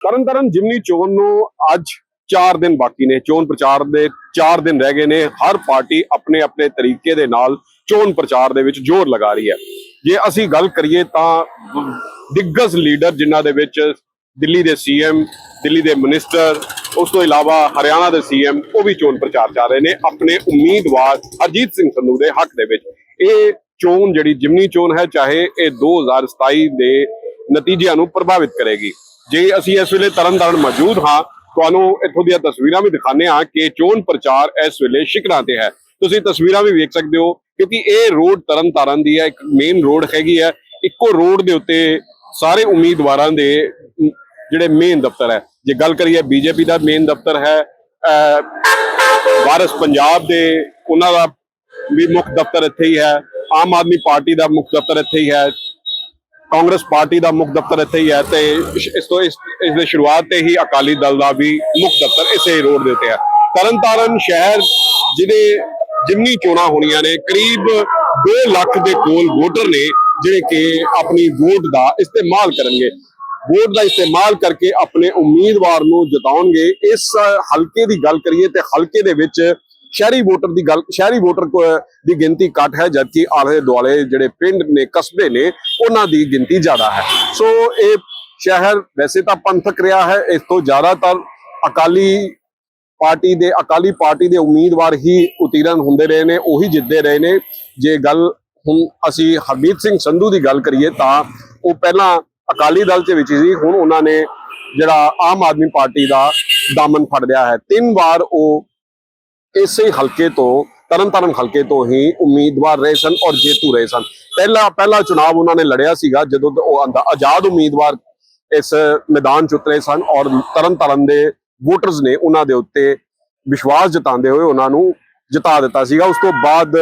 ਤਰਨਤਾਰਨ ਜਿਮਨੀ ਚੋਣ ਨੂੰ ਅੱਜ 4 ਦਿਨ ਬਾਕੀ ਨੇ। ਚੋਣ ਪ੍ਰਚਾਰ ਦੇ 4 ਦਿਨ ਰਹਿ ਗਏ ਨੇ। ਹਰ ਪਾਰਟੀ ਆਪਣੇ ਆਪਣੇ ਤਰੀਕੇ ਦੇ ਨਾਲ ਚੋਣ ਪ੍ਰਚਾਰ ਦੇ ਵਿੱਚ ਜ਼ੋਰ ਲਗਾ ਰਹੀ ਹੈ। ਜੇ ਅਸੀਂ ਗੱਲ ਕਰੀਏ ਤਾਂ ਦਿੱਗਜ ਲੀਡਰ ਜਿਨ੍ਹਾਂ ਦੇ ਵਿੱਚ ਦਿੱਲੀ ਦੇ ਸੀਐਮ, ਦਿੱਲੀ ਦੇ ਮਿਨਿਸਟਰ, ਉਸ ਤੋਂ ਇਲਾਵਾ ਹਰਿਆਣਾ ਦੇ ਸੀਐਮ ਉਹ ਵੀ ਚੋਣ ਪ੍ਰਚਾਰ ਕਰ ਰਹੇ ਨੇ। ਆਪਣੇ ਉਮੀਦਵਾਰ ਅਜੀਤ ਸਿੰਘ ਸੰਧੂ ਦੇ ਹੱਕ ਦੇ ਵਿੱਚ। ਇਹ ਚੋਣ ਜਿਹੜੀ ਜਿਮਨੀ ਚੋਣ ਹੈ, ਚਾਹੇ ਇਹ 2027 ਦੇ ਨਤੀਜਿਆਂ ਨੂੰ ਪ੍ਰਭਾਵਿਤ ਕਰੇਗੀ। ਜੇ ਅਸੀਂ ਇਸ ਵੇਲੇ ਤਰਨਤਾਰਨ ਮੌਜੂਦ ਹਾਂ ਤੁਹਾਨੂੰ ਇੱਥੋਂ ਦੀਆਂ ਤਸਵੀਰਾਂ ਵੀ ਦਿਖਾਣੇ ਹਾਂ ਕਿ ਚੋਣ ਪ੍ਰਚਾਰ ਇਸ ਵੇਲੇ ਸ਼ਿਕਰਾਂ ਤੇ ਹੈ। ਤੁਸੀਂ ਤਸਵੀਰਾਂ ਵੀ ਵੇਖ ਸਕਦੇ ਹੋ ਕਿਉਂਕਿ ਇਹ ਰੋਡ ਤਰਨਤਾਰਨ ਦੀ ਹੈ ਇੱਕ ਮੇਨ ਰੋਡ ਹੈਗੀ ਹੈ। ਇੱਕੋ ਰੋਡ ਦੇ ਉੱਤੇ ਸਾਰੇ ਉਮੀਦਵਾਰਾਂ ਦੇ ਜਿਹੜੇ ਮੇਨ ਦਫ਼ਤਰ ਹੈ। ਜੇ ਗੱਲ ਕਰੀਏ ਬੀਜੇਪੀ ਦਾ ਮੇਨ ਦਫ਼ਤਰ ਹੈ ਅਹ, ਵਾਰਸ ਪੰਜਾਬ ਦੇ ਉਹਨਾਂ ਦਾ ਵੀ ਮੁੱਖ ਦਫ਼ਤਰ ਇੱਥੇ ਹੀ ਹੈ। ਆਮ ਆਦਮੀ ਪਾਰਟੀ ਦਾ ਮੁੱਖ ਦਫ਼ਤਰ ਇੱਥੇ ਹੀ ਹੈ। ਕਾਂਗਰਸ ਪਾਰਟੀ ਦਾ ਮੁੱਖ ਦਫ਼ਤਰ ਇੱਥੇ ਹੀ ਹੈ ਤੇ ਇਸ ਤੋਂ ਇਸ ਇਸ ਦੇ ਸ਼ੁਰੂਆਤ ਤੇ ਹੀ ਅਕਾਲੀ ਦਲ ਦਾ ਵੀ ਮੁੱਖ ਦਫ਼ਤਰ ਇਸੇ ਰੋਡ ਦੇ ਉੱਤੇ ਹੈ। ਤਰਨਤਾਰਨ ਸ਼ਹਿਰ ਜਿਹਦੇ ਜਿਮਨੀ ਚੋਣਾਂ ਹੋਣੀਆਂ ਨੇ, ਕਰੀਬ 2 ਲੱਖ ਦੇ ਕੋਲ ਵੋਟਰ ਨੇ ਜਿਹੜੇ ਕਿ ਆਪਣੀ ਵੋਟ ਦਾ ਇਸਤੇਮਾਲ ਕਰਨਗੇ। ਵੋਟ ਦਾ ਇਸਤੇਮਾਲ ਕਰਕੇ ਆਪਣੇ ਉਮੀਦਵਾਰ ਨੂੰ ਜਿਤਾਉਣਗੇ। ਇਸ ਹਲਕੇ ਦੀ ਗੱਲ ਕਰੀਏ ਤੇ ਹਲਕੇ ਦੇ ਵਿੱਚ ਸ਼ਹਿਰੀ ਵੋਟਰ ਦੀ ਗੱਲ ਸ਼ਹਿਰੀ ਵੋਟਰ ਦੀ ਗਿਣਤੀ ਘੱਟ ਹੈ, ਜਦਕਿ ਆਲੇ ਦੁਆਲੇ ਜਿਹੜੇ ਪਿੰਡ ਨੇ, ਕਸਬੇ ਨੇ, ਉਹਨਾਂ ਦੀ ਗਿਣਤੀ ਜ਼ਿਆਦਾ ਹੈ। ਸੋ ਇਹ ਸ਼ਹਿਰ ਵੈਸੇ ਤਾਂ ਪੰਥਕ ਰਿਹਾ ਹੈ, ਇਸ ਤੋਂ ਜ਼ਿਆਦਾਤਰ ਅਕਾਲੀ ਪਾਰਟੀ ਦੇ ਅਕਾਲੀ ਪਾਰਟੀ ਦੇ ਉਮੀਦਵਾਰ ਹੀ ਉਤੀਰਨ ਹੁੰਦੇ ਰਹੇ ਨੇ, ਉਹੀ ਜਿੱਤਦੇ ਰਹੇ ਨੇ। ਜੇ ਗੱਲ ਹੁਣ ਅਸੀਂ ਹਰਮੀਤ ਸਿੰਘ ਸੰਧੂ ਦੀ ਗੱਲ ਕਰੀਏ, ਤਾਂ ਉਹ ਪਹਿਲਾਂ ਅਕਾਲੀ ਦਲ ਦੇ ਵਿੱਚ ਸੀ, ਹੁਣ ਉਹਨਾਂ ਨੇ ਜਿਹੜਾ ਆਮ ਆਦਮੀ ਪਾਰਟੀ ਦਾ ਦਾਮਨ ਫੜ ਲਿਆ ਹੈ। ਤਿੰਨ ਵਾਰ ਉਹ ਇਸੇ ਹਲਕੇ ਤੋਂ, ਤਰਨਤਾਰਨ ਹਲਕੇ ਤੋਂ ਹੀ ਉਮੀਦਵਾਰ ਰਹੇ ਸਨ ਔਰ ਜੇਤੂ ਰਹੇ ਸਨ। ਪਹਿਲਾ ਪਹਿਲਾ ਚੁਣਾਵ ਉਹਨਾਂ ਨੇ ਲੜਿਆ ਸੀਗਾ ਜਦੋਂ ਉਹ ਆਜ਼ਾਦ ਉਮੀਦਵਾਰ ਇਸ ਮੈਦਾਨ ਚ ਉਤਰੇ ਸਨ ਔਰ ਤਰਨਤਾਰਨ ਦੇ ਵੋਟਰਸ ਨੇ ਉਹਨਾਂ ਦੇ ਉੱਤੇ ਵਿਸ਼ਵਾਸ ਜਤਾਉਂਦੇ ਹੋਏ ਉਹਨਾਂ ਨੂੰ ਜਿਤਾ ਦਿੱਤਾ ਸੀਗਾ। ਉਸ ਤੋਂ ਬਾਅਦ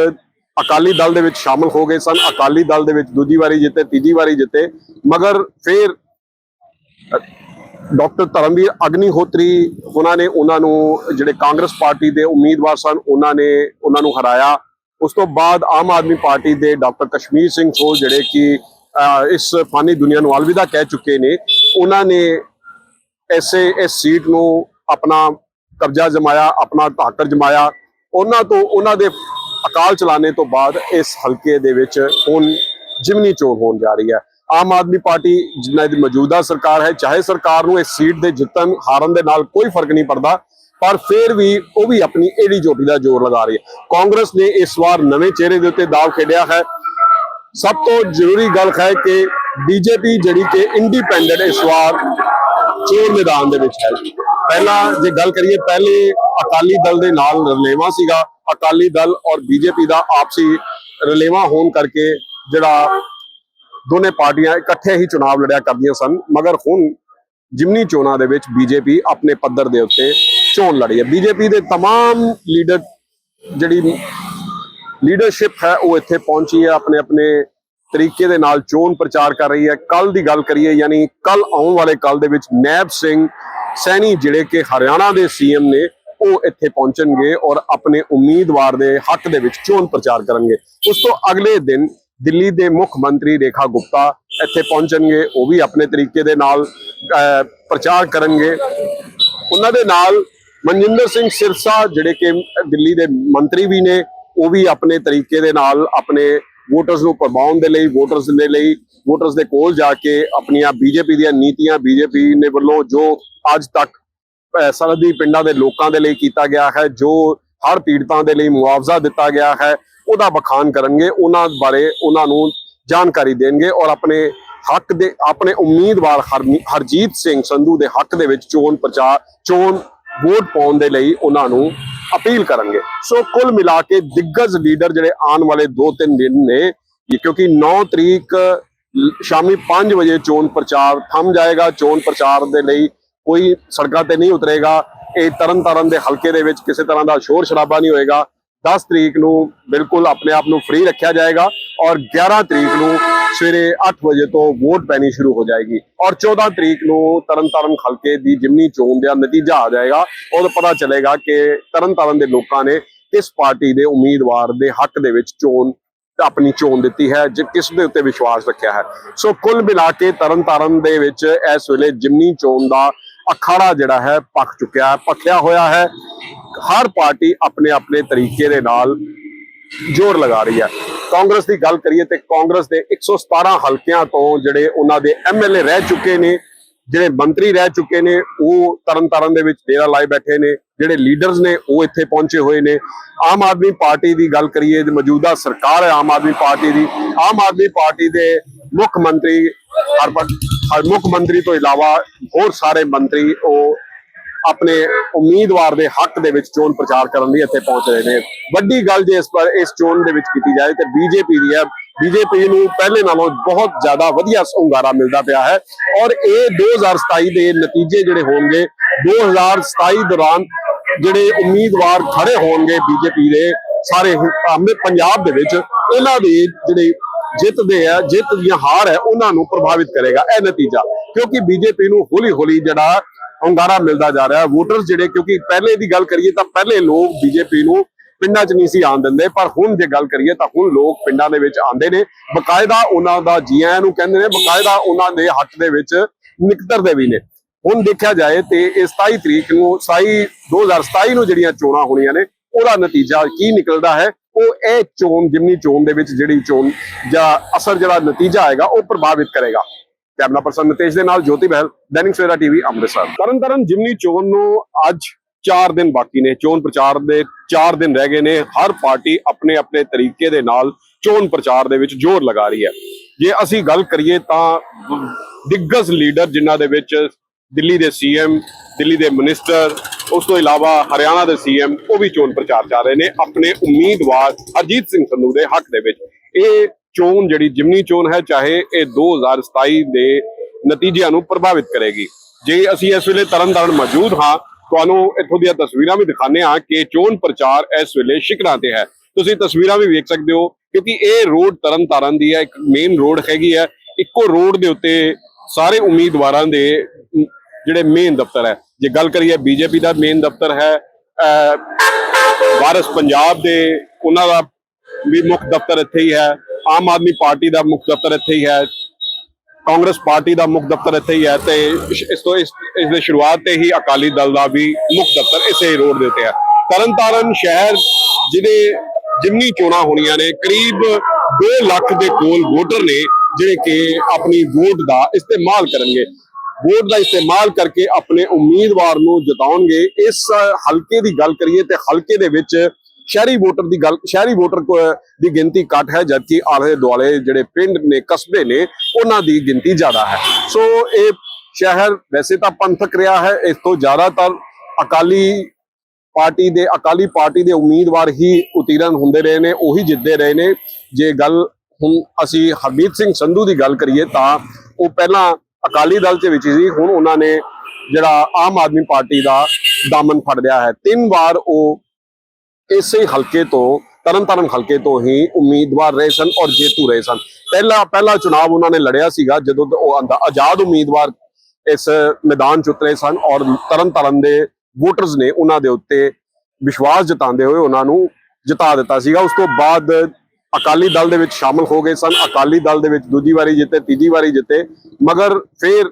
ਅਕਾਲੀ ਦਲ ਦੇ ਵਿੱਚ ਸ਼ਾਮਲ ਹੋ ਗਏ ਸਨ। ਅਕਾਲੀ ਦਲ ਦੇ ਵਿੱਚ ਦੂਜੀ ਵਾਰੀ ਜਿੱਤੇ, ਤੀਜੀ ਵਾਰੀ ਜਿੱਤੇ, ਮਗਰ ਫਿਰ ਡਾਕਟਰ ਧਰਮਵੀਰ ਅਗਨੀਹੋਤਰੀ ਉਹਨਾਂ ਨੇ ਉਹਨਾਂ ਨੂੰ ਜਿਹੜੇ ਕਾਂਗਰਸ ਪਾਰਟੀ ਦੇ ਉਮੀਦਵਾਰ ਸਨ ਉਹਨਾਂ ਨੇ ਉਹਨਾਂ ਨੂੰ ਹਰਾਇਆ। ਉਸ ਤੋਂ ਬਾਅਦ ਆਮ ਆਦਮੀ ਪਾਰਟੀ ਦੇ ਡਾਕਟਰ ਕਸ਼ਮੀਰ ਸਿੰਘ ਸੋਲ ਜਿਹੜੇ ਕਿ ਅਹ, ਇਸ ਫਾਨੀ ਦੁਨੀਆ ਨੂੰ ਅਲਵਿਦਾ ਕਹਿ ਚੁੱਕੇ ਨੇ ਉਹਨਾਂ ਨੇ ਐਸੇ ਇਸ ਸੀਟ ਨੂੰ ਆਪਣਾ ਕਬਜ਼ਾ ਜਮਾਇਆ ਆਪਣਾ ਧਾਕਰ ਜਮਾਇਆ। ਉਹਨਾਂ ਤੋਂ ਉਹਨਾਂ ਦੇ ਅਕਾਲ ਚਲਾਣੇ ਤੋਂ ਬਾਅਦ ਇਸ ਹਲਕੇ ਦੇ ਵਿੱਚ ਹੁਣ ਜਿਮਨੀ ਚੋਣ ਹੋਣ ਜਾ ਰਹੀ ਹੈ। ਆਮ ਆਦਮੀ ਪਾਰਟੀ ਜਿੰਨਾ ਦੀ ਮੌਜੂਦਾ ਸਰਕਾਰ ਹੈ, ਚਾਹੇ ਸਰਕਾਰ ਨੂੰ ਇਸ ਸੀਟ ਦੇ ਜਿੱਤਣ, ਹਾਰਨ ਦੇ ਨਾਲ ਕੋਈ ਫ਼ਰਕ ਨਹੀਂ ਪੜਦਾ, ਪਰ ਫਿਰ ਵੀ ਉਹ ਵੀ ਆਪਣੀ ਏੜੀ ਚੋਟੀ ਦਾ ਜ਼ੋਰ ਲਗਾ ਰਹੀ ਹੈ। ਕਾਂਗਰਸ ਨੇ ਇਸ ਵਾਰ ਨਵੇਂ ਚਿਹਰੇ ਦੇ ਉੱਤੇ ਦਾਅਵ ਖੇਡਿਆ ਹੈ। ਸਭ ਤੋਂ ਜ਼ਰੂਰੀ ਗੱਲ ਹੈ ਕਿ ਬੀਜੇਪੀ ਜਿਹੜੀ ਕਿ ਇੰਡੀਪੈਂਡੈਂਟ ਇਸ ਵਾਰ ਚੋਣ ਮੈਦਾਨ ਦੇ ਵਿੱਚ ਹੈ। ਪਹਿਲਾਂ ਜੇ ਗੱਲ ਕਰੀਏ, ਪਹਿਲੇ ਅਕਾਲੀ ਦਲ ਦੇ ਨਾਲ ਰਲੇਵਾ ਸੀਗਾ। ਅਕਾਲੀ ਦਲ ਔਰ ਬੀਜੇਪੀ ਦਾ ਆਪਸੀ ਰਲੇਵਾ ਹੋਣ ਕਰਕੇ ਜਿਹੜਾ ਦੋਨੇ ਪਾਰਟੀਆਂ ਇਕੱਠੇ ਹੀ ਚੁਣਾਵ ਲੜਿਆ ਕਰਦੀਆਂ ਸਨ ਮਗਰ ਹੁਣ ਜਿਮਨੀ ਚੋਣਾਂ ਦੇ ਵਿੱਚ ਬੀਜੇਪੀ ਆਪਣੇ ਪੱਧਰ ਦੇ ਉੱਤੇ ਚੋਣ ਲੜੀ ਹੈ ਬੀਜੇਪੀ ਦੇ तमाम ਲੀਡਰ ਜਿਹੜੀ ਲੀਡਰਸ਼ਿਪ ਹੈ ਉਹ ਇੱਥੇ ਪਹੁੰਚੀ ਹੈ ਆਪਣੇ ਆਪਣੇ ਤਰੀਕੇ ਦੇ ਨਾਲ ਚੋਣ ਪ੍ਰਚਾਰ ਕਰ ਰਹੀ ਹੈ ਕੱਲ ਦੀ ਗੱਲ ਕਰੀਏ ਯਾਨੀ ਕੱਲ ਆਉਣ ਵਾਲੇ ਕੱਲ ਦੇ ਵਿੱਚ ਨੈਬ ਸਿੰਘ ਸੈਣੀ ਜਿਹੜੇ ਕਿ ਹਰਿਆਣਾ ਦੇ ਸੀਐਮ ਨੇ ਉਹ ਇੱਥੇ ਪਹੁੰਚਣਗੇ ਔਰ ਆਪਣੇ ਉਮੀਦਵਾਰ ਦੇ ਹੱਕ ਦੇ ਵਿੱਚ ਚੋਣ ਪ੍ਰਚਾਰ ਕਰਨਗੇ ਉਸ ਤੋਂ ਅਗਲੇ ਦਿਨ ਦਿੱਲੀ ਦੇ ਮੁੱਖ ਮੰਤਰੀ ਰੇਖਾ ਗੁਪਤਾ ਇੱਥੇ ਪਹੁੰਚਣਗੇ, ਉਹ ਵੀ ਆਪਣੇ ਤਰੀਕੇ ਦੇ ਨਾਲ ਪ੍ਰਚਾਰ ਕਰਨਗੇ। ਉਹਨਾਂ ਦੇ ਨਾਲ ਮਨਜਿੰਦਰ ਸਿੰਘ ਸਿਰਸਾ, ਜਿਹੜੇ ਕਿ ਦਿੱਲੀ ਦੇ ਮੰਤਰੀ ਵੀ ਨੇ, ਉਹ ਵੀ ਆਪਣੇ ਤਰੀਕੇ ਦੇ ਨਾਲ ਆਪਣੇ ਵੋਟਰਸ ਨੂੰ ਪ੍ਰਭਾਉਣ ਦੇ ਲਈ, ਵੋਟਰਸ ਦੇ ਲਈ, ਵੋਟਰਸ ਦੇ ਕੋਲ ਜਾ ਕੇ ਆਪਣੀਆਂ ਬੀਜੇਪੀ ਦੀਆਂ ਨੀਤੀਆਂ ਬੀਜੇਪੀ ਨੇ ਵੱਲੋਂ ਜੋ ਅੱਜ ਤੱਕ ਸਰਹੱਦੀ ਪਿੰਡਾਂ ਦੇ ਲੋਕਾਂ ਦੇ ਲਈ ਕੀਤਾ ਗਿਆ ਹੈ, ਜੋ ਹਰ ਪੀੜਤਾਂ ਦੇ ਲਈ ਮੁਆਵਜ਼ਾ ਦਿੱਤਾ ਗਿਆ ਹੈ, ਉਹਦਾ ਬਖਾਨ ਕਰਨਗੇ, ਉਹਨਾਂ ਬਾਰੇ ਉਹਨਾਂ ਨੂੰ ਜਾਣਕਾਰੀ ਦੇਣਗੇ ਔਰ ਆਪਣੇ ਹੱਕ ਦੇ, ਆਪਣੇ ਉਮੀਦਵਾਰ ਹਰਜੀਤ ਸਿੰਘ ਸੰਧੂ ਦੇ ਹੱਕ ਦੇ ਵਿੱਚ ਚੋਣ ਪ੍ਰਚਾਰ, ਚੋਣ ਵੋਟ ਪਾਉਣ ਦੇ ਲਈ ਉਹਨਾਂ ਨੂੰ ਅਪੀਲ ਕਰਨਗੇ। ਸੋ ਕੁੱਲ ਮਿਲਾ ਕੇ ਦਿੱਗਜ ਲੀਡਰ ਜਿਹੜੇ ਆਉਣ ਵਾਲੇ 2-3 ਦਿਨ ਨੇ ਕਿਉਂਕਿ 9 ਤਰੀਕ ਸ਼ਾਮੀ 5 ਵਜੇ ਚੋਣ ਪ੍ਰਚਾਰ ਥੰਮ ਜਾਏਗਾ, ਚੋਣ ਪ੍ਰਚਾਰ ਦੇ ਲਈ ਕੋਈ ਸੜਕਾਂ ਤੇ ਨਹੀਂ ਉਤਰੇਗਾ। ਇਹ ਤਰਨ ਤਾਰਨ ਦੇ ਹਲਕੇ ਦੇ ਵਿੱਚ ਕਿਸੇ ਤਰ੍ਹਾਂ ਦਾ ਸ਼ੋਰ ਸ਼ਰਾਬਾ ਨਹੀਂ ਹੋਏਗਾ। 10 ਤਰੀਕ ਨੂੰ ਬਿਲਕੁਲ ਆਪਣੇ ਆਪ ਨੂੰ ਫ੍ਰੀ ਰੱਖਿਆ ਜਾਏਗਾ ਔਰ 11 ਤਰੀਕ ਨੂੰ ਸਵੇਰੇ 8 ਵਜੇ ਤੋਂ ਵੋਟ ਪੈਣੀ ਸ਼ੁਰੂ ਹੋ ਜਾਏਗੀ। ਔਰ 14 ਤਰੀਕ ਨੂੰ ਤਰਨਤਾਰਨ ਹਲਕੇ ਦੀ ਜਿਮਨੀ ਚੋਣ ਦਾ ਨਤੀਜਾ ਆ ਜਾਏਗਾ। ਉਦੋਂ ਪਤਾ ਚੱਲੇਗਾ ਕਿ ਤਰਨਤਾਰਨ ਦੇ ਲੋਕਾਂ ਨੇ ਕਿਸ ਪਾਰਟੀ ਦੇ ਉਮੀਦਵਾਰ ਦੇ ਹੱਕ ਦੇ ਵਿੱਚ ਚੋਣ, ਆਪਣੀ ਚੋਣ ਦਿੱਤੀ ਹੈ, ਜੇ ਕਿਸ ਦੇ ਉੱਤੇ ਵਿਸ਼ਵਾਸ ਰੱਖਿਆ ਹੈ। ਸੋ ਕੁੱਲ ਮਿਲਾ ਕੇ ਤਰਨਤਾਰਨ ਦੇ ਵਿੱਚ ਇਸ ਵੇਲੇ ਜਿਮਨੀ ਚੋਣ ਦਾ ਅਖਾੜਾ ਜਿਹੜਾ ਹੈ ਪੱਕ ਚੁੱਕਿਆ ਹੈ, ਪੱਕਿਆ ਹੋਇਆ ਹੈ। ਹਰ ਪਾਰਟੀ ਆਪਣੇ ਆਪਣੇ ਤਰੀਕੇ ਦੇ ਨਾਲ ਜ਼ੋਰ ਲਗਾ ਰਹੀ ਹੈ। ਕਾਂਗਰਸ ਦੀ ਗੱਲ ਕਰੀਏ ਤੇ ਕਾਂਗਰਸ ਦੇ 117 ਹਲਕਿਆਂ ਤੋਂ ਜਿਹੜੇ ਉਹਨਾਂ ਦੇ ਐਮਐਲਏ ਰਹਿ ਚੁੱਕੇ ਨੇ, ਜਿਹੜੇ ਮੰਤਰੀ ਰਹਿ ਚੁੱਕੇ ਨੇ, ਉਹ ਤਰਨਤਾਰਨ ਦੇ ਵਿੱਚ ਡੇਰਾ ਲਾਏ ਬੈਠੇ ਨੇ। ਜਿਹੜੇ ਲੀਡਰਸ ਨੇ, ਉਹ ਇੱਥੇ ਪਹੁੰਚੇ ਹੋਏ ਨੇ। ਆਮ ਆਦਮੀ ਪਾਰਟੀ ਦੀ ਗੱਲ ਕਰੀਏ ਮੌਜੂਦਾ ਸਰਕਾਰ ਹੈ ਆਮ ਆਦਮੀ ਪਾਰਟੀ ਦੀ। ਆਮ ਆਦਮੀ ਪਾਰਟੀ ਦੇ ਮੁੱਖ ਮੰਤਰੀ ਹਰ ਮੁੱਖ ਮੰਤਰੀ ਤੋਂ ਇਲਾਵਾ ਹੋਰ ਸਾਰੇ ਮੰਤਰੀ ਉਹ ਆਪਣੇ ਉਮੀਦਵਾਰ ਦੇ ਹੱਕ ਦੇ ਵਿੱਚ ਚੋਣ ਪ੍ਰਚਾਰ ਕਰਨ ਲਈ ਇੱਥੇ ਪਹੁੰਚ ਰਹੇ ਨੇ। ਵੱਡੀ ਗੱਲ ਜੇ ਇਸ ਪਰ ਇਸ ਚੋਣ ਦੇ ਵਿੱਚ ਕੀਤੀ ਜਾਏ ਤੇ ਬੀਜੇਪੀ ਦੀ ਹੈ। ਬੀਜੇਪੀ ਨੂੰ ਪਹਿਲੇ ਨਾਲੋਂ ਬਹੁਤ ਜ਼ਿਆਦਾ ਵਧੀਆ ਹੁੰਗਾਰਾ ਮਿਲਦਾ ਪਿਆ ਹੈ ਔਰ ਇਹ 2027 ਦੇ ਨਤੀਜੇ ਜਿਹੜੇ ਹੋਣਗੇ 2027 ਦੌਰਾਨ ਜਿਹੜੇ ਉਮੀਦਵਾਰ ਖੜੇ ਹੋਣਗੇ ਬੀਜੇਪੀ ਦੇ ਸਾਰੇ ਪੰਜਾਬ ਦੇ ਵਿੱਚ ਇਹਨਾਂ ਦੀ ਜਿਹੜੀ ਜਿੱਤਦੇ ਆ, ਜਿੱਤ ਦੀਆਂ ਹਾਰ ਹੈ, ਉਹਨਾਂ ਨੂੰ ਪ੍ਰਭਾਵਿਤ ਕਰੇਗਾ ਇਹ ਨਤੀਜਾ। ਕਿਉਂਕਿ ਬੀਜੇਪੀ ਨੂੰ ਹੌਲੀ ਹੌਲੀ ਜਿਹੜਾ ਹੁੰਗਾਰਾ ਮਿਲਦਾ ਜਾ ਰਿਹਾ ਵੋਟਰਸ ਜਿਹੜੇ, ਕਿਉਂਕਿ ਪਹਿਲੇ ਦੀ ਗੱਲ ਕਰੀਏ ਤਾਂ ਪਹਿਲੇ ਲੋਕ ਬੀਜੇਪੀ ਨੂੰ ਪਿੰਡਾਂ 'ਚ ਨਹੀਂ ਸੀ ਆਉਣ ਦਿੰਦੇ। ਪਰ ਹੁਣ ਜੇ ਗੱਲ ਕਰੀਏ ਤਾਂ ਹੁਣ ਲੋਕ ਪਿੰਡਾਂ ਦੇ ਵਿੱਚ ਆਉਂਦੇ ਨੇ। ਬਕਾਇਦਾ ਉਹਨਾਂ ਦਾ ਜੀਆਂ ਨੂੰ ਕਹਿੰਦੇ ਨੇ, ਬਕਾਇਦਾ ਉਹਨਾਂ ਦੇ ਹੱਕ ਦੇ ਵਿੱਚ ਨਿਕਤਰਦੇ ਵੀ ਨੇ। ਹੁਣ ਦੇਖਿਆ ਜਾਏ ਤੇ ਇਹ 27 ਤਰੀਕ ਨੂੰ 27 2027 ਨੂੰ ਜਿਹੜੀਆਂ ਚੋਣਾਂ ਹੋਣੀਆਂ ਨੇ, ਉਹਦਾ ਨਤੀਜਾ ਕੀ ਨਿਕਲਦਾ ਹੈ? ਉਹ ਇਹ ਚੋਣ ਜਿਮਨੀ ਚੋਣ ਦੇ ਵਿੱਚ ਜਿਹੜੀ ਚੋਣ ਜਾਂ ਅਸਰ ਜਿਹੜਾ ਨਤੀਜਾ ਆਏਗਾ, ਉਹ ਪ੍ਰਭਾਵਿਤ ਕਰੇਗਾ। ਕੈਮਰਾ ਪਰਸਨ ਨਿਤੇਸ਼ ਦੇ ਨਾਲ ਜੋਤੀ ਬਹਿਲ, ਦੈਨਿਕ ਸਵੇਰਾ ਟੀਵੀ, ਅੰਮ੍ਰਿਤਸਰ। ਤਰਨਤਾਰਨ ਜਿਮਨੀ ਚੋਣ ਨੂੰ ਅੱਜ 4 ਦਿਨ ਬਾਕੀ ਨੇ, ਚੋਣ ਪ੍ਰਚਾਰ ਦੇ 4 ਦਿਨ ਰਹਿ ਗਏ ਨੇ, ਹਰ ਪਾਰਟੀ ਆਪਣੇ ਆਪਣੇ ਤਰੀਕੇ ਦੇ ਨਾਲ ਚੋਣ ਪ੍ਰਚਾਰ ਦੇ ਵਿੱਚ ਜ਼ੋਰ ਲਗਾ ਰਹੀ ਹੈ। ਜੇ ਅਸੀਂ ਗੱਲ ਕਰੀਏ ਤਾਂ ਦਿੱਗਜ ਲੀਡਰ ਜਿਨ੍ਹਾਂ ਦੇ ਵਿੱਚ ਦਿੱਲੀ ਦੇ ਸੀਐਮ, ਦਿੱਲੀ ਦੇ ਮਿਨਿਸਟਰ, ਉਸ ਤੋਂ ਇਲਾਵਾ ਹਰਿਆਣਾ ਦੇ ਸੀਐਮ, ਉਹ ਵੀ ਚੋਣ ਪ੍ਰਚਾਰ ਕਰ ਰਹੇ ਨੇ ਆਪਣੇ ਉਮੀਦਵਾਰ ਅਜੀਤ ਸਿੰਘ ਸੰਧੂ ਦੇ ਹੱਕ ਦੇ ਵਿੱਚ। ਇਹ ਚੋਣ ਜਿਹੜੀ ਜਿਮਨੀ ਚੋਣ ਹੈ, ਚਾਹੇ ਇਹ 2027 ਦੇ ਨਤੀਜਿਆਂ ਨੂੰ ਪ੍ਰਭਾਵਿਤ ਕਰੇਗੀ। ਜੇ ਅਸੀਂ ਇਸ ਵੇਲੇ ਤਰਨਤਾਰਨ ਮੌਜੂਦ ਹਾਂ, ਤੁਹਾਨੂੰ ਇੱਥੋਂ ਦੀਆਂ ਤਸਵੀਰਾਂ ਵੀ ਦਿਖਾਣੇ ਹਾਂ ਕਿ ਚੋਣ ਪ੍ਰਚਾਰ ਇਸ ਵੇਲੇ ਸ਼ਿਕਰਾਂ ਤੇ ਹੈ। ਤੁਸੀਂ ਤਸਵੀਰਾਂ ਵੀ ਵੇਖ ਸਕਦੇ ਹੋ, ਕਿਉਂਕਿ ਇਹ ਰੋਡ ਤਰਨਤਾਰਨ ਦੀ ਹੈ, ਇੱਕ ਮੇਨ ਰੋਡ ਹੈਗੀ ਹੈ। ਇੱਕੋ ਰੋਡ ਦੇ ਉੱਤੇ ਸਾਰੇ ਉਮੀਦਵਾਰਾਂ ਦੇ ਜਿਹੜੇ ਮੇਨ ਦਫ਼ਤਰ ਹੈ। ਜੇ ਗੱਲ ਕਰੀਏ ਬੀਜੇਪੀ ਦਾ ਮੇਨ ਦਫ਼ਤਰ ਹੈ ਅਹ, ਪੰਜਾਬ ਦੇ ਉਹਨਾਂ ਦਾ ਵੀ ਮੁੱਖ ਦਫ਼ਤਰ ਇੱਥੇ ਹੀ ਹੈ। ਆਮ ਆਦਮੀ ਪਾਰਟੀ ਦਾ ਮੁੱਖ ਦਫ਼ਤਰ ਇੱਥੇ ਹੀ ਹੈ। ਕਾਂਗਰਸ ਪਾਰਟੀ ਦਾ ਮੁੱਖ ਦਫ਼ਤਰ ਇੱਥੇ ਹੀ ਹੈ ਤੇ ਇਸ ਤੋਂ ਇਸ ਇਸ ਸ਼ੁਰੂਆਤ ਤੇ ਹੀ ਅਕਾਲੀ ਦਲ ਦਾ ਵੀ ਮੁੱਖ ਦਫ਼ਤਰ ਇਸੇ ਰੋਡ ਦੇ ਉੱਤੇ ਹੈ। ਤਰਨਤਾਰਨ ਸ਼ਹਿਰ ਜਿਹਦੇ ਜਿਮਨੀ ਚੋਣਾਂ ਹੋਣੀਆਂ ਨੇ ਕਰੀਬ 2 ਲੱਖ ਦੇ ਕੋਲ ਵੋਟਰ ਨੇ ਜਿਹੜੇ ਕਿ ਆਪਣੀ ਵੋਟ ਦਾ ਇਸਤੇਮਾਲ ਕਰਨਗੇ। ਵੋਟ ਦਾ ਇਸਤੇਮਾਲ ਕਰਕੇ ਆਪਣੇ ਉਮੀਦਵਾਰ ਨੂੰ ਜਿਤਾਉਣਗੇ। ਇਸ ਹਲਕੇ ਦੀ ਗੱਲ ਕਰੀਏ ਤੇ ਹਲਕੇ ਦੇ ਵਿੱਚ ਸ਼ਹਿਰੀ ਵੋਟਰ ਦੀ ਗੱਲ ਸ਼ਹਿਰੀ ਵੋਟਰ ਦੀ ਗਿਣਤੀ ਘੱਟ ਹੈ, ਜਦਕਿ ਆਲੇ ਦੁਆਲੇ ਜਿਹੜੇ ਪਿੰਡ ਨੇ, ਕਸਬੇ ਨੇ, ਉਹਨਾਂ ਦੀ ਗਿਣਤੀ ਜ਼ਿਆਦਾ ਹੈ। ਸੋ ਇਹ ਸ਼ਹਿਰ ਵੈਸੇ ਤਾਂ ਪੰਥਕ ਰਿਹਾ ਹੈ, ਇਸ ਤੋਂ ਜ਼ਿਆਦਾਤਰ ਅਕਾਲੀ ਪਾਰਟੀ ਦੇ ਅਕਾਲੀ ਪਾਰਟੀ ਦੇ ਉਮੀਦਵਾਰ ਹੀ ਉਤੀਰਨ ਹੁੰਦੇ ਰਹੇ ਨੇ, ਉਹੀ ਜਿੱਤਦੇ ਰਹੇ ਨੇ। ਜੇ ਗੱਲ ਹੁਣ ਅਸੀਂ ਹਰਮੀਤ ਸਿੰਘ ਸੰਧੂ ਦੀ ਗੱਲ ਕਰੀਏ ਤਾਂ ਉਹ ਪਹਿਲਾਂ ਅਕਾਲੀ ਦਲ ਦੇ ਵਿੱਚ ਸੀ, ਹੁਣ ਉਹਨਾਂ ਨੇ ਜਿਹੜਾ ਆਮ ਆਦਮੀ ਪਾਰਟੀ ਦਾ ਦਾਮਨ ਫੜ ਲਿਆ ਹੈ। ਤਿੰਨ ਵਾਰ ਉਹ ਇਸੇ ਹਲਕੇ ਤੋਂ, ਤਰਨਤਾਰਨ ਹਲਕੇ ਤੋਂ ਹੀ ਉਮੀਦਵਾਰ ਰਹੇ ਸਨ ਔਰ ਜੇਤੂ ਰਹੇ ਸਨ। ਪਹਿਲਾ ਪਹਿਲਾ ਚੁਣਾਵ ਉਹਨਾਂ ਨੇ ਲੜਿਆ ਸੀਗਾ, ਜਦੋਂ ਉਹ ਆਜ਼ਾਦ ਉਮੀਦਵਾਰ ਇਸ ਮੈਦਾਨ ਚ ਉਤਰੇ ਸਨ ਔਰ ਤਰਨਤਾਰਨ ਦੇ ਵੋਟਰਸ ਨੇ ਉਹਨਾਂ ਦੇ ਉੱਤੇ ਵਿਸ਼ਵਾਸ ਜਤਾਉਂਦੇ ਹੋਏ ਉਹਨਾਂ ਨੂੰ ਜਿਤਾ ਦਿੱਤਾ ਸੀਗਾ। ਉਸ ਤੋਂ ਬਾਅਦ ਅਕਾਲੀ ਦਲ ਦੇ ਵਿੱਚ ਸ਼ਾਮਲ ਹੋ ਗਏ ਸਨ ਅਕਾਲੀ ਦਲ ਦੇ ਵਿੱਚ ਦੂਜੀ ਵਾਰੀ ਜਿੱਤੇ ਤੀਜੀ ਵਾਰੀ ਜਿੱਤੇ ਮਗਰ ਫਿਰ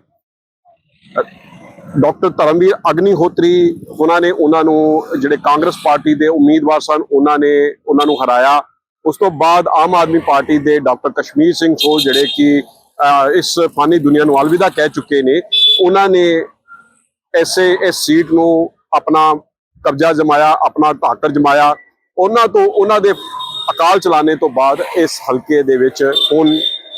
ਡਾਕਟਰ ਧਰਮਵੀਰ ਅਗਨੀਹੋਤਰੀ ਉਹਨਾਂ ਨੇ ਉਹਨਾਂ ਨੂੰ ਜਿਹੜੇ ਕਾਂਗਰਸ ਪਾਰਟੀ ਦੇ ਉਮੀਦਵਾਰ ਸਨ ਉਹਨਾਂ ਨੇ ਉਹਨਾਂ ਨੂੰ ਹਰਾਇਆ। ਉਸ ਤੋਂ ਬਾਅਦ ਆਮ ਆਦਮੀ ਪਾਰਟੀ ਦੇ ਡਾਕਟਰ ਕਸ਼ਮੀਰ ਸਿੰਘ ਸੋਲ ਜਿਹੜੇ ਕਿ ਅਹ, ਇਸ ਫਾਨੀ ਦੁਨੀਆ ਨੂੰ ਅਲਵਿਦਾ ਕਹਿ ਚੁੱਕੇ ਨੇ ਉਹਨਾਂ ਨੇ ਐਸੇ ਇਸ ਸੀਟ ਨੂੰ ਆਪਣਾ ਕਬਜ਼ਾ ਜਮਾਇਆ ਆਪਣਾ ਧਾਕਰ ਜਮਾਇਆ। ਉਹਨਾਂ ਤੋਂ ਉਹਨਾਂ ਦੇ ਅਕਾਲ ਚਲਾਣੇ ਤੋਂ ਬਾਅਦ ਇਸ ਹਲਕੇ ਦੇ ਵਿੱਚ ਹੁਣ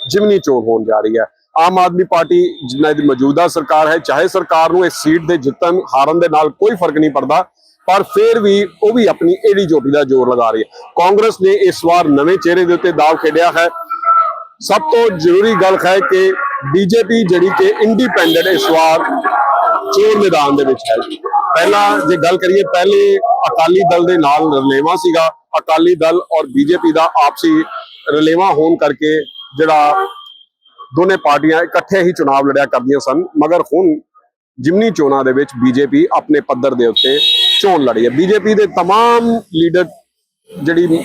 ਜਿਮਨੀ ਚੋਣ ਹੋਣ ਜਾ ਰਹੀ ਹੈ। ਆਮ ਆਦਮੀ ਪਾਰਟੀ ਜਿੰਨਾ ਦੀ ਮੌਜੂਦਾ ਸਰਕਾਰ ਹੈ, ਚਾਹੇ ਸਰਕਾਰ ਨੂੰ ਇਸ ਸੀਟ ਦੇ ਜਿੱਤਣ, ਹਾਰਨ ਦੇ ਨਾਲ ਕੋਈ ਫ਼ਰਕ ਨਹੀਂ ਪੜਦਾ, ਪਰ ਫਿਰ ਵੀ ਉਹ ਵੀ ਆਪਣੀ ਏੜੀ ਚੋਟੀ ਦਾ ਜ਼ੋਰ ਲਗਾ ਰਹੀ ਹੈ। ਕਾਂਗਰਸ ਨੇ ਇਸ ਵਾਰ ਨਵੇਂ ਚਿਹਰੇ ਦੇ ਉੱਤੇ ਦਾਅਵ ਖੇਡਿਆ ਹੈ। ਸਭ ਤੋਂ ਜ਼ਰੂਰੀ ਗੱਲ ਹੈ ਕਿ ਬੀਜੇਪੀ ਜਿਹੜੀ ਕਿ ਇੰਡੀਪੈਂਡੈਂਟ ਇਸ ਵਾਰ ਚੋਣ ਮੈਦਾਨ ਦੇ ਵਿੱਚ ਹੈ। ਪਹਿਲਾਂ ਜੇ ਗੱਲ ਕਰੀਏ, ਪਹਿਲੇ ਅਕਾਲੀ ਦਲ ਦੇ ਨਾਲ ਰਲੇਵਾ ਸੀਗਾ। ਅਕਾਲੀ ਦਲ ਔਰ ਬੀਜੇਪੀ ਦਾ ਆਪਸੀ ਰਲੇਵਾ ਹੋਣ ਕਰਕੇ ਜਿਹੜਾ ਦੋਨੇ ਪਾਰਟੀਆਂ ਇਕੱਠੇ ਹੀ ਚੁਣਾਵ ਲੜਿਆ ਕਰਦੀਆਂ ਸਨ ਮਗਰ ਹੁਣ ਜਿਮਨੀ ਚੋਣਾਂ ਦੇ ਵਿੱਚ ਬੀਜੇਪੀ ਆਪਣੇ ਪੱਧਰ ਦੇ ਉੱਤੇ ਚੋਣ ਲੜੀ ਹੈ ਬੀਜੇਪੀ ਦੇ तमाम ਲੀਡਰ ਜਿਹੜੀ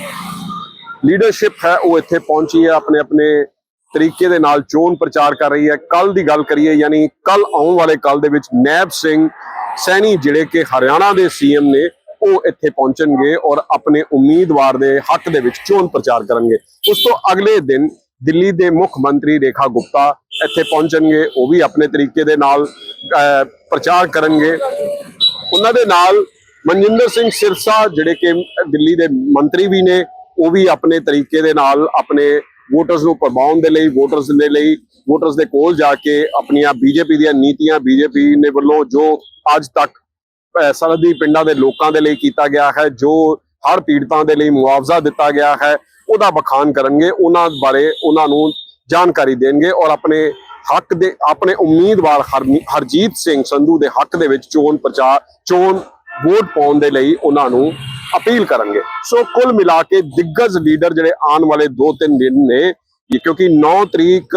ਲੀਡਰਸ਼ਿਪ ਹੈ ਉਹ ਇੱਥੇ ਪਹੁੰਚੀ ਹੈ ਆਪਣੇ ਆਪਣੇ ਤਰੀਕੇ ਦੇ ਨਾਲ ਚੋਣ ਪ੍ਰਚਾਰ ਕਰ ਰਹੀ ਹੈ ਕੱਲ ਦੀ ਗੱਲ ਕਰੀਏ ਯਾਨੀ ਕੱਲ ਆਉਣ ਵਾਲੇ ਕੱਲ ਦੇ ਵਿੱਚ ਨੈਬ ਸਿੰਘ ਸੈਣੀ ਜਿਹੜੇ ਕਿ ਹਰਿਆਣਾ ਦੇ ਸੀਐਮ ਨੇ ਉਹ ਇੱਥੇ ਪਹੁੰਚਣਗੇ ਔਰ ਆਪਣੇ ਉਮੀਦਵਾਰ ਦੇ ਹੱਕ ਦੇ ਵਿੱਚ ਚੋਣ ਪ੍ਰਚਾਰ ਕਰਨਗੇ। ਉਸ ਤੋਂ ਅਗਲੇ ਦਿਨ ਦਿੱਲੀ ਦੇ ਮੁੱਖ ਮੰਤਰੀ ਰੇਖਾ ਗੁਪਤਾ ਇੱਥੇ ਪਹੁੰਚਣਗੇ। ਉਹ ਵੀ ਆਪਣੇ ਤਰੀਕੇ ਦੇ ਨਾਲ ਪ੍ਰਚਾਰ ਕਰਨਗੇ। ਉਹਨਾਂ ਦੇ ਨਾਲ ਮਨਜਿੰਦਰ ਸਿੰਘ ਸਿਰਸਾ ਜਿਹੜੇ ਕਿ ਦਿੱਲੀ ਦੇ ਮੰਤਰੀ ਵੀ ਨੇ, ਉਹ ਵੀ ਆਪਣੇ ਤਰੀਕੇ ਦੇ ਨਾਲ ਆਪਣੇ ਵੋਟਰਸ ਨੂੰ ਪ੍ਰਭਾਉਣ ਦੇ ਲਈ, ਵੋਟਰਸ ਦੇ ਲਈ, ਵੋਟਰਸ ਦੇ ਕੋਲ ਜਾ ਕੇ ਆਪਣੀਆਂ ਬੀਜੇਪੀ ਦੀਆਂ ਨੀਤੀਆਂ ਬੀਜੇਪੀ ਨੇ ਵੱਲੋਂ ਜੋ ਅੱਜ ਤੱਕ ਸਰਹੱਦੀ ਪਿੰਡਾਂ ਦੇ ਲੋਕਾਂ ਦੇ ਲਈ ਕੀਤਾ ਗਿਆ ਹੈ, ਜੋ ਹਰ ਪੀੜਤਾਂ ਦੇ ਲਈ ਮੁਆਵਜ਼ਾ ਦਿੱਤਾ ਗਿਆ ਹੈ, ਉਹਦਾ ਬਖਾਨ ਕਰਨਗੇ, ਉਹਨਾਂ ਬਾਰੇ ਉਹਨਾਂ ਨੂੰ ਜਾਣਕਾਰੀ ਦੇਣਗੇ ਔਰ ਆਪਣੇ ਹੱਕ ਦੇ, ਆਪਣੇ ਉਮੀਦਵਾਰ ਹਰਮੀ- ਹਰਜੀਤ ਸਿੰਘ ਸੰਧੂ ਦੇ ਹੱਕ ਦੇ ਵਿੱਚ ਚੋਣ ਪ੍ਰਚਾਰ, ਚੋਣ ਵੋਟ ਪਾਉਣ ਦੇ ਲਈ ਉਹਨਾਂ ਨੂੰ ਅਪੀਲ ਕਰਨਗੇ। ਸੋ ਕੁੱਲ ਮਿਲਾ ਕੇ ਦਿੱਗਜ ਲੀਡਰ ਜਿਹੜੇ ਆਉਣ ਵਾਲੇ 2-3 ਦਿਨ ਨੇ ਕਿਉਂਕਿ 9 ਤਰੀਕ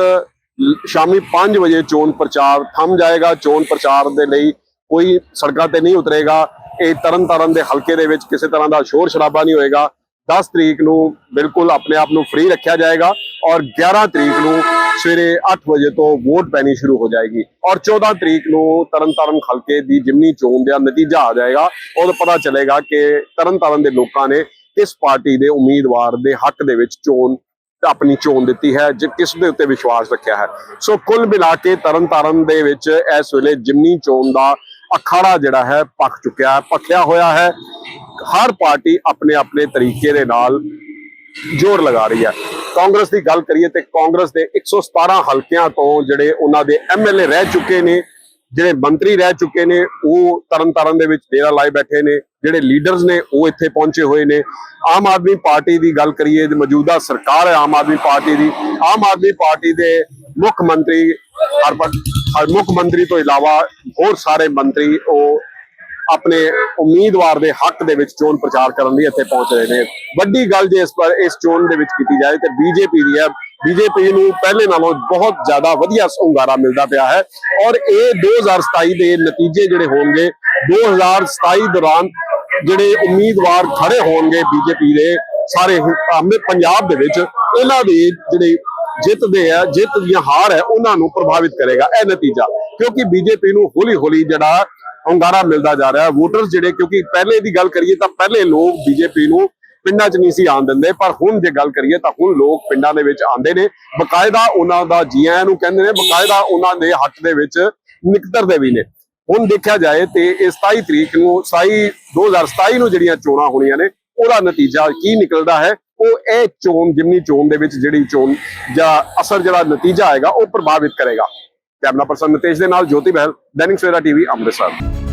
ਸ਼ਾਮੀ 5 ਵਜੇ ਚੋਣ ਪ੍ਰਚਾਰ ਥੰਮ ਜਾਏਗਾ, ਚੋਣ ਪ੍ਰਚਾਰ ਦੇ ਲਈ ਕੋਈ ਸੜਕਾਂ ਤੇ ਨਹੀਂ ਉਤਰੇਗਾ, ਇਹ ਤਰਨਤਾਰਨ ਦੇ ਹਲਕੇ ਦੇ ਵਿੱਚ ਕਿਸੇ ਤਰ੍ਹਾਂ ਦਾ ਸ਼ੋਰ ਸ਼ਰਾਬਾ ਨਹੀਂ ਹੋਏਗਾ। 10 ਤਰੀਕ ਨੂੰ ਬਿਲਕੁਲ ਆਪਣੇ ਆਪ ਨੂੰ ਫ੍ਰੀ ਰੱਖਿਆ ਜਾਏਗਾ ਔਰ 11 ਤਰੀਕ ਨੂੰ ਸਵੇਰੇ 8 ਵਜੇ ਤੋਂ ਵੋਟ ਪੈਣੀ ਸ਼ੁਰੂ ਹੋ ਜਾਏਗੀ। ਔਰ 14 ਤਰੀਕ ਨੂੰ ਤਰਨਤਾਰਨ ਹਲਕੇ ਦੀ ਜਿਮਨੀ ਚੋਣ ਦਾ ਨਤੀਜਾ ਆ ਜਾਏਗਾ। ਉਦੋਂ ਪਤਾ ਚੱਲੇਗਾ ਕਿ ਤਰਨਤਾਰਨ ਦੇ ਲੋਕਾਂ ਨੇ ਕਿਸ ਪਾਰਟੀ ਦੇ ਉਮੀਦਵਾਰ ਦੇ ਹੱਕ ਦੇ ਵਿੱਚ ਚੋਣ, ਆਪਣੀ ਚੋਣ ਦਿੱਤੀ ਹੈ, ਜੇ, ਕਿਸ ਦੇ ਉੱਤੇ ਵਿਸ਼ਵਾਸ ਰੱਖਿਆ ਹੈ। ਸੋ ਕੁੱਲ ਮਿਲਾ ਕੇ ਤਰਨਤਾਰਨ ਦੇ ਵਿੱਚ ਇਸ ਵੇਲੇ ਜਿਮਨੀ ਚੋਣ ਦਾ ਅਖਾੜਾ ਜਿਹੜਾ ਹੈ ਪੱਕ ਚੁੱਕਿਆ ਹੈ ਪੱਕਿਆ ਹੋਇਆ ਹੈ। ਹਰ ਪਾਰਟੀ ਆਪਣੇ ਆਪਣੇ ਤਰੀਕੇ ਦੇ ਨਾਲ ਜ਼ੋਰ ਲਗਾ ਰਹੀ ਹੈ। ਕਾਂਗਰਸ ਦੀ ਗੱਲ ਕਰੀਏ ਤੇ ਕਾਂਗਰਸ ਦੇ 117 ਹਲਕਿਆਂ ਤੋਂ ਜਿਹੜੇ ਉਹਨਾਂ ਦੇ ਐਮਐਲਏ ਰਹਿ ਚੁੱਕੇ ਨੇ, ਜਿਹੜੇ ਮੰਤਰੀ ਰਹਿ ਚੁੱਕੇ ਨੇ, ਉਹ ਤਰਨਤਾਰਨ ਦੇ ਵਿੱਚ ਡੇਰਾ ਲਾਏ ਬੈਠੇ ਨੇ, ਜਿਹੜੇ ਲੀਡਰਸ ਨੇ ਉਹ ਇੱਥੇ ਪਹੁੰਚੇ ਹੋਏ ਨੇ। ਆਮ ਆਦਮੀ ਪਾਰਟੀ ਦੀ ਗੱਲ ਕਰੀਏ ਤੇ ਮੌਜੂਦਾ ਸਰਕਾਰ ਹੈ ਆਮ ਆਦਮੀ ਪਾਰਟੀ ਦੀ। ਆਮ ਆਦਮੀ ਪਾਰਟੀ ਦੇ ਮੁੱਖ ਮੰਤਰੀ ਹਰ ਮੁੱਖ ਮੰਤਰੀ ਤੋਂ ਇਲਾਵਾ ਹੋਰ ਸਾਰੇ ਮੰਤਰੀ ਉਹ ਆਪਣੇ ਉਮੀਦਵਾਰ ਦੇ ਹੱਕ ਦੇ ਵਿੱਚ ਚੋਣ ਪ੍ਰਚਾਰ ਕਰਨ ਲਈ ਇੱਥੇ ਪਹੁੰਚ ਰਹੇ ਨੇ। ਵੱਡੀ ਗੱਲ ਜੇ ਇਸ ਪਰ ਇਸ ਚੋਣ ਦੇ ਵਿੱਚ ਕੀਤੀ ਜਾਏ ਤੇ ਬੀਜੇਪੀ ਦੀ ਹੈ। ਬੀਜੇਪੀ ਨੂੰ ਪਹਿਲੇ ਨਾਲੋਂ ਬਹੁਤ ਜ਼ਿਆਦਾ ਵਧੀਆ ਹੁੰਗਾਰਾ ਮਿਲਦਾ ਪਿਆ ਹੈ ਔਰ ਇਹ 2027 ਦੇ ਨਤੀਜੇ ਜਿਹੜੇ ਹੋਣਗੇ 2027 ਦੌਰਾਨ ਜਿਹੜੇ ਉਮੀਦਵਾਰ ਖੜੇ ਹੋਣਗੇ ਬੀਜੇਪੀ ਦੇ ਸਾਰੇ ਪੰਜਾਬ ਦੇ ਵਿੱਚ ਇਹਨਾਂ ਦੀ ਜਿਹੜੀ ਜਿੱਤ ਦੇ ਆ, ਜਿੱਤ ਦੀਆਂ ਹਾਰ ਹੈ, ਉਹਨਾਂ ਨੂੰ ਪ੍ਰਭਾਵਿਤ ਕਰੇਗਾ ਇਹ ਨਤੀਜਾ। ਕਿਉਂਕਿ ਬੀਜੇਪੀ ਨੂੰ ਹੌਲੀ ਹੌਲੀ ਜਿਹੜਾ ਹੁੰਗਾਰਾ ਮਿਲਦਾ ਜਾ ਰਿਹਾ ਹੈ ਵੋਟਰਸ ਜਿਹੜੇ ਕਿਉਂਕਿ ਪਹਿਲੇ ਦੀ ਗੱਲ ਕਰੀਏ ਤਾਂ ਪਹਿਲੇ ਲੋਕ ਬੀਜੇਪੀ ਨੂੰ ਪਿੰਡਾਂ 'ਚ ਨਹੀਂ ਸੀ ਆਉਣ ਦਿੰਦੇ, ਪਰ ਹੁਣ ਜੇ ਗੱਲ ਕਰੀਏ ਤਾਂ ਹੁਣ ਲੋਕ ਪਿੰਡਾਂ ਦੇ ਵਿੱਚ ਆਉਂਦੇ ਨੇ। ਬਕਾਇਦਾ ਉਹਨਾਂ ਦਾ ਜੀਆਂ ਨੂੰ ਕਹਿੰਦੇ ਨੇ, ਬਕਾਇਦਾ ਉਹਨਾਂ ਦੇ ਹੱਕ ਦੇ ਵਿੱਚ ਨਿਕਤਰਦੇ ਵੀ ਨੇ। ਹੁਣ ਦੇਖਿਆ ਜਾਏ ਤੇ ਇਹ 27 ਤਰੀਕ ਨੂੰ 27 2027 ਨੂੰ ਜਿਹੜੀਆਂ ਚੋਣਾਂ ਹੋਣੀਆਂ ਨੇ, ਉਹਦਾ ਨਤੀਜਾ ਕੀ ਨਿਕਲਦਾ ਹੈ? ਉਹ ਇਹ ਚੋਣ ਜਿਮਨੀ ਚੋਣ ਦੇ ਵਿੱਚ ਜਿਹੜੀ ਚੋਣ ਜਾਂ ਅਸਰ ਜਿਹੜਾ ਨਤੀਜਾ ਆਏਗਾ, ਉਹ ਪ੍ਰਭਾਵਿਤ ਕਰੇਗਾ। ਕੈਮਰਾ ਪਰਸਨ ਨਿਤੇਸ਼ ਦੇ ਨਾਲ ਜੋਤੀ ਬਹਿਲ ਦੈਨਿਕ ਸਵੇਰਾ ਟੀਵੀ, ਅੰਮ੍ਰਿਤਸਰ।